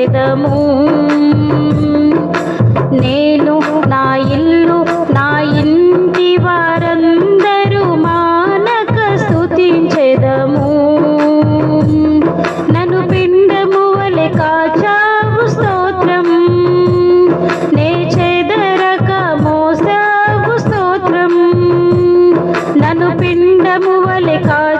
వేదము. నేను నా ఇల్లు నా ఇంటి వారందరూ మానక స్థుతించెదము నన్ను పిండము వలె కాచావు స్తోత్రం. నే చెదరక మోసావు స్తోత్రం. నన్ను పిండము వలె కాచా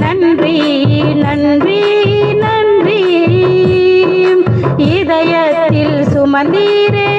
நன்றி நன்றி நன்றி. இதயத்தில் சுமந்தீரே.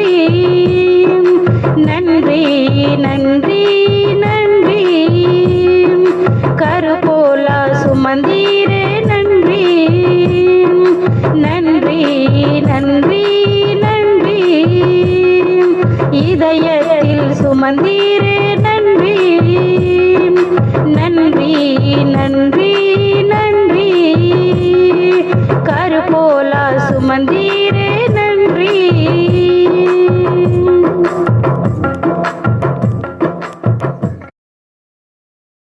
நன்றி. நன்றி நன்றி.